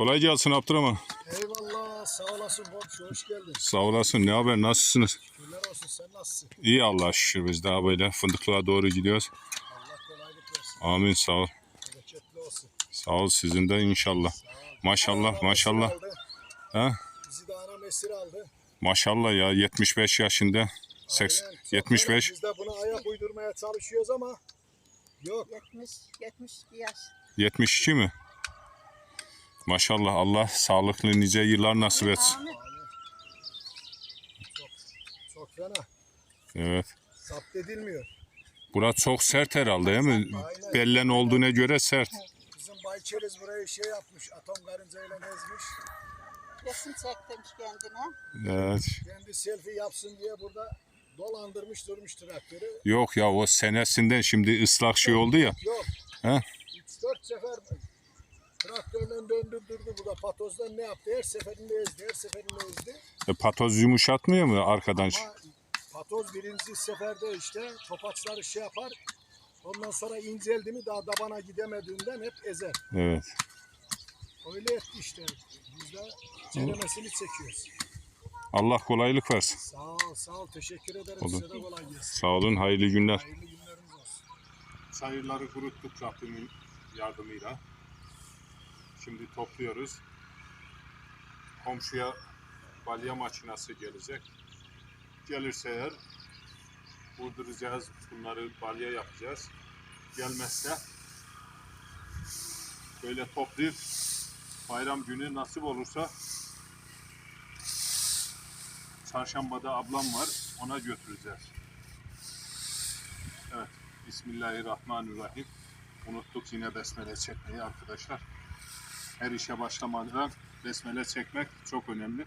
Kolay gelsin Abdurrahman. Eyvallah sağ olasın komşu hoş geldin. Sağ olasın. Ne haber? Nasılsınız? Günler olsun sen nasılsın? İyi Allah'a şükür biz daha böyle fındıklığa doğru gidiyoruz. Allah kolaylık versin. Amin sağ ol. Bereketli olsun. Sağ ol sizin de inşallah. Maşallah, maşallah. anam esir aldı. Ha? Bizi de anam esir aldı. Maşallah ya 75 yaşında. Seks, Aynen, çok 75. fena. Biz de buna ayak uydurmaya çalışıyoruz ama yok. 70, 72 yaş. 72 mi? Maşallah Allah sağlıklı nice yıllar nasip etsin. Çok, çok fena. Evet. Zapt edilmiyor. Bura çok sert herhalde değil mi? Aynen. Bellen olduğuna göre sert. Bizim Bayçeriz burayı şey yapmış. Atom karıncayla ezmiş. Resim çektirmiş kendine. Evet. Kendi selfie yapsın diye burada dolandırmış durmuş traktörü. Yok ya o senesinden şimdi ıslak şey oldu ya. Yok. He? 3-4 sefer traktörle döndü durdu burada patozdan ne yaptı? Her seferinde ezdi, her seferinde ezdi. E, patoz yumuşatmıyor mu arkadan? Ama patoz birinci seferde işte topaçları şey yapar. Ondan sonra inceldi mi daha dabana gidemediğinden hep ezer. Evet. Öyle etti işte. Biz de ceremesini çekiyoruz. Allah kolaylık versin. Sağ ol, sağ ol. Teşekkür ederim. Olur. Size de kolay gelsin. Sağ olun, hayırlı günler. Hayırlı günleriniz olsun. Çayırları kuruttuk Rabbimin yardımıyla. Şimdi topluyoruz. Komşuya balya makinası gelecek. Gelirse eğer vurduracağız. Bunları balya yapacağız. Gelmezse böyle toplayıp bayram günü nasip olursa çarşambada ablam var. Ona götüreceğiz. Evet. Bismillahirrahmanirrahim. Unuttuk yine besmele çekmeyi arkadaşlar. Her işe başlamadan besmele çekmek çok önemli.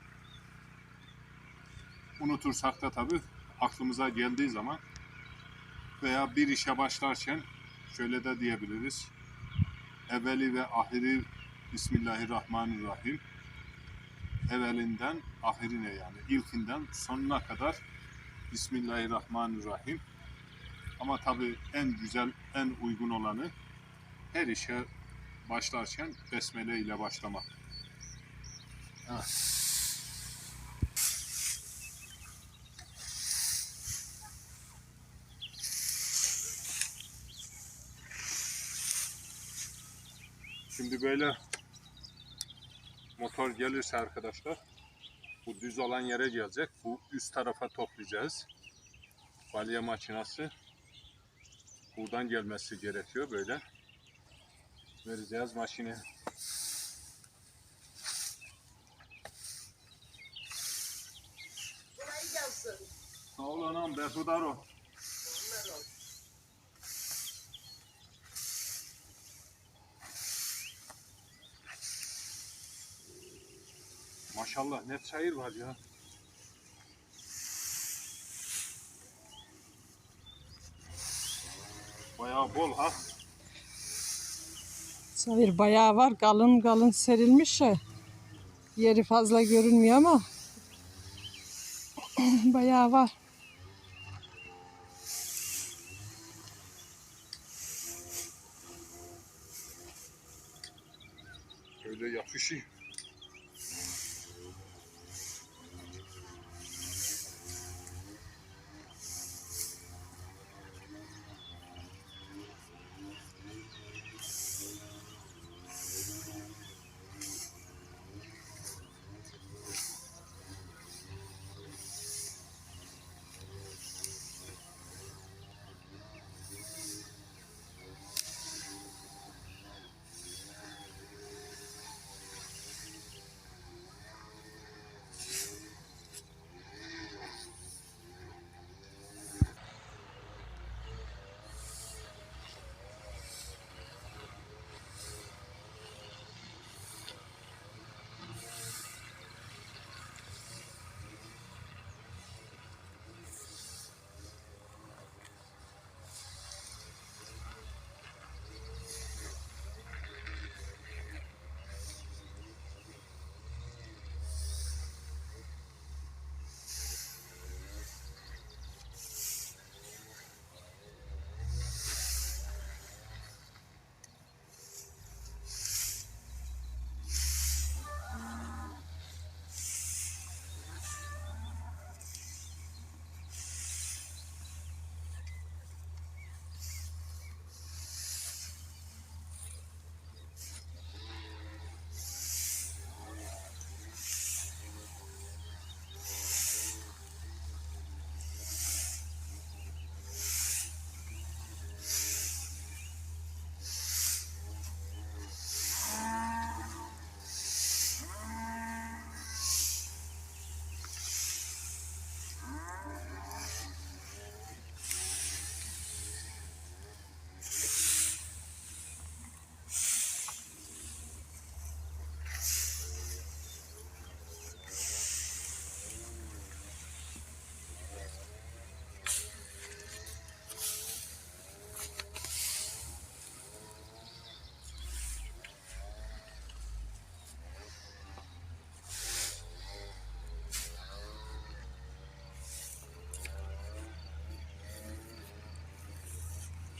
Unutursak da tabii aklımıza geldiği zaman veya bir işe başlarken şöyle de diyebiliriz. Evveli ve ahiri Bismillahirrahmanirrahim. Evvelinden ahirine yani ilkinden sonuna kadar Bismillahirrahmanirrahim. Ama tabii en güzel, en uygun olanı her işe başlarken besmele ile başlamak. Şimdi böyle motor gelirse arkadaşlar bu düz olan yere gelecek. Bu üst tarafa toplayacağız. Balya makinası buradan gelmesi gerekiyor böyle. Vereceğiz maşine. Sağ ol anam berhudar ol. Maşallah ne çayır var ya. Bayağı bol ha. Hayır bayağı var. Kalın kalın serilmiş ya. Yeri fazla görünmüyor ama bayağı var.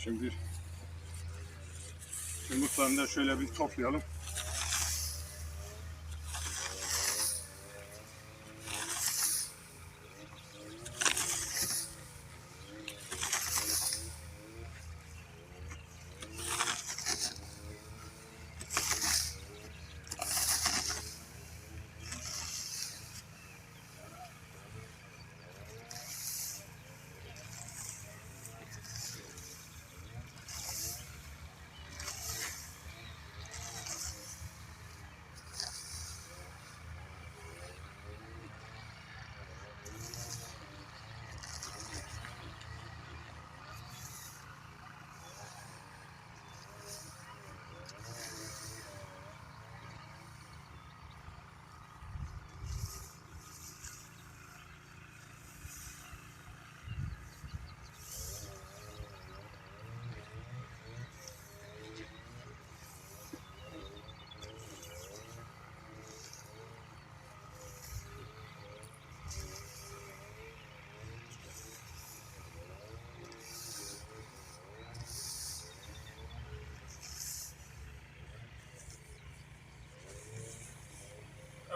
Şimdi yumurtlarını da şöyle bir toplayalım.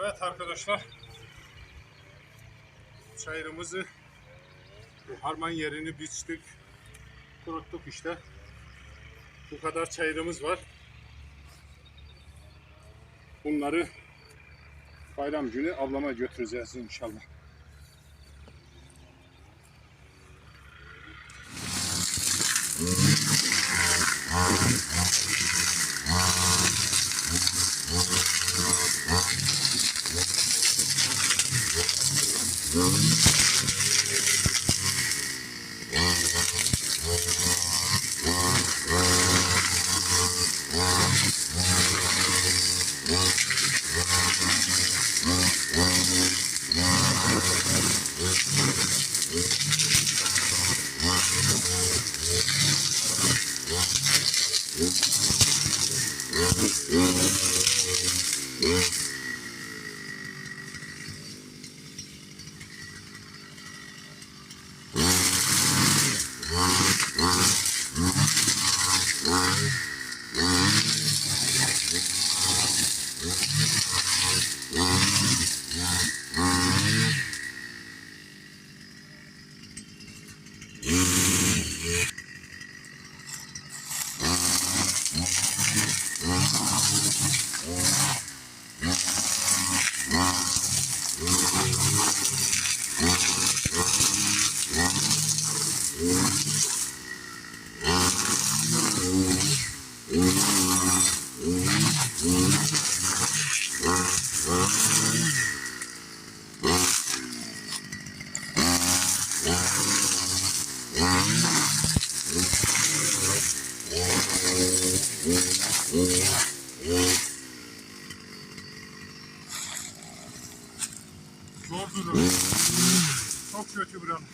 Evet arkadaşlar. Çayırımızı harman yerini biçtik. Kuruttuk işte. Bu kadar çayırımız var. Bunları bayram günü ablama götüreceğiz inşallah. Thank you. Çok kötü buranın.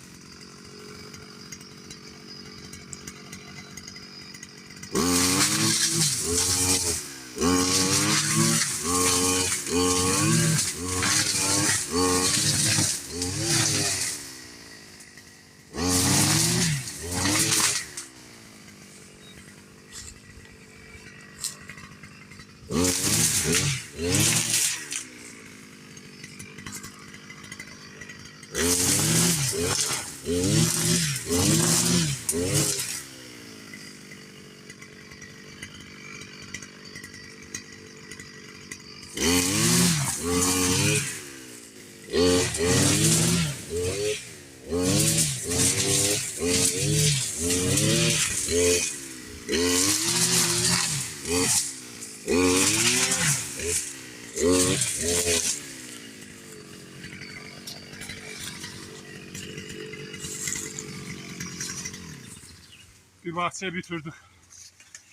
Bir bahçe bitirdik.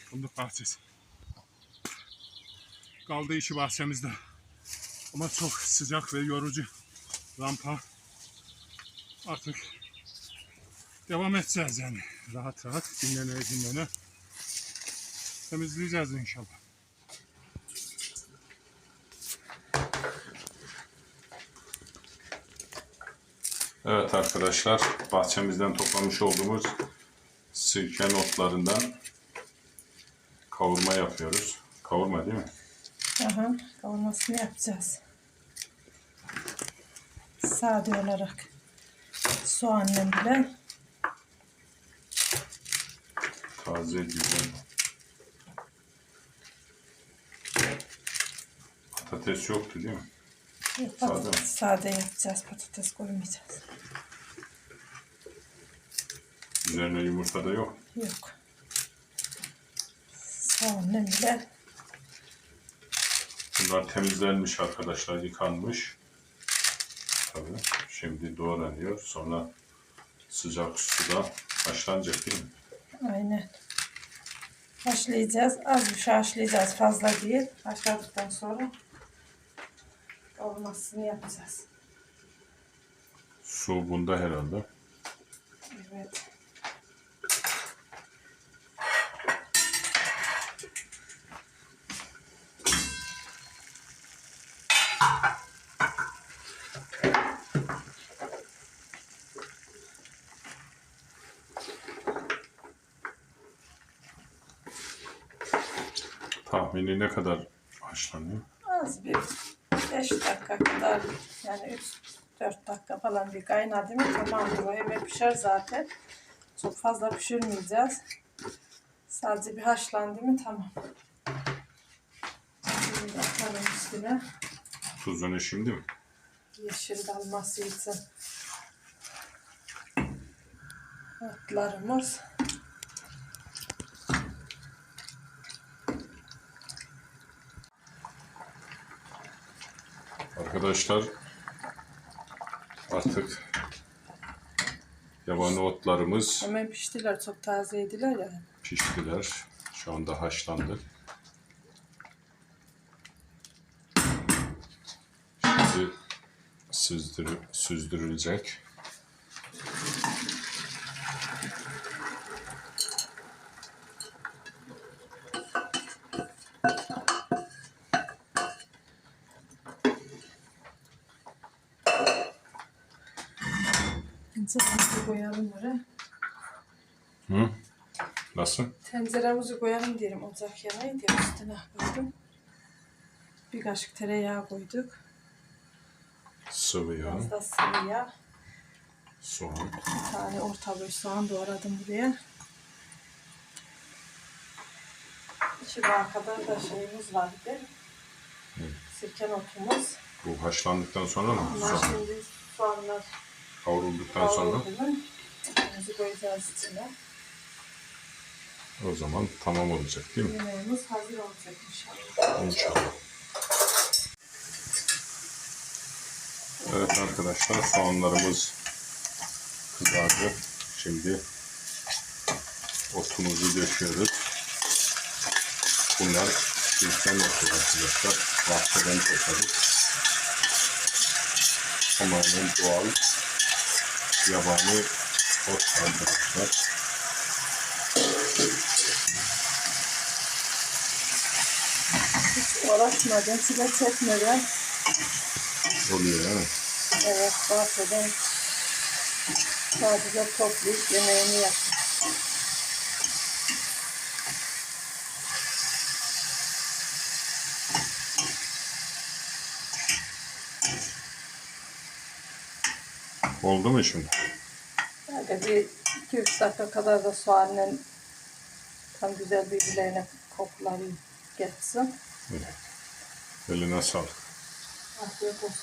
Fındık bahçesi. Kaldı işi bahçemizde. Ama çok sıcak ve yorucu rampa. Artık devam edeceğiz yani. Rahat rahat dinlene dinlene. Temizleyeceğiz inşallah. Evet arkadaşlar bahçemizden toplamış olduğumuz sirke notlarından kavurma yapıyoruz. Kavurma değil mi? Aha, kavurmasını yapacağız. Sade olarak. Soğanla bile. Taze güzel. Patates yoktu değil mi? Yok, Sade patates, sade yapacağız. Patates koymayacağız. Üzerine yumurta da yok. Yok. Soğanla bile. Bunlar temizlenmiş arkadaşlar, yıkanmış. Tabii. Şimdi doğranıyor. Sonra sıcak suda haşlanacak değil mi? Aynen. Haşlayacağız. Az bir şey haşlayacağız. Fazla değil. Haşladıktan sonra kavurmasını yapacağız. Su bunda herhalde. Evet. Tahmini ne kadar haşlanıyor? Az bir 5 dakika kadar yani 3-4 dakika falan bir kaynadı mı tamamdır. O hemen pişer zaten. Çok fazla pişirmeyeceğiz. Sadece bir haşlandı mı tamam. Şimdi atalım üstüne. Tuzunu şimdi mi? Yeşil dalması için. Otlarımız. Arkadaşlar artık yabani otlarımız Hemen piştiler. Çok tazeydiler ya. piştiler. Şu anda haşlandı. Şimdi süzdürü, süzdürülecek. Tenceremizi koyalım oraya. Hı? Nasıl? Tenceremizi koyalım diyelim. Ocak yanaydı ya üstüne koydum. Bir kaşık tereyağı koyduk. Sıvı yağ, Biraz da sıvı yağ. soğan. Bir tane orta boy soğan doğradım buraya. İki bağ kadar da şeyimiz var bir de. Sirke notumuz. Bu haşlandıktan sonra mı? Bunlar Soğan şimdi soğanlar kavrulduktan sonra kavruldu mu? Etimizi koyacağız içine. o zaman tamam olacak değil mi? Yemeğimiz hazır olacak inşallah. İnşallah. Evet arkadaşlar soğanlarımız kızardı. Şimdi otumuzu döşüyoruz. Bunlar bizden otu arkadaşlar. Bahçeden topladık. Tamamen doğal yabani ot arkadaşlar. Hiç uğraşmadan, çile çekmeden Oluyor yani. Evet, bahçeden sadece toplayıp yemeğini yap. Oldu mu şimdi? Böyle bir 2-3 dakika kadar da soğanla tam güzel birbirlerine kokuları geçsin. Evet. Eline sağlık. Afiyet olsun.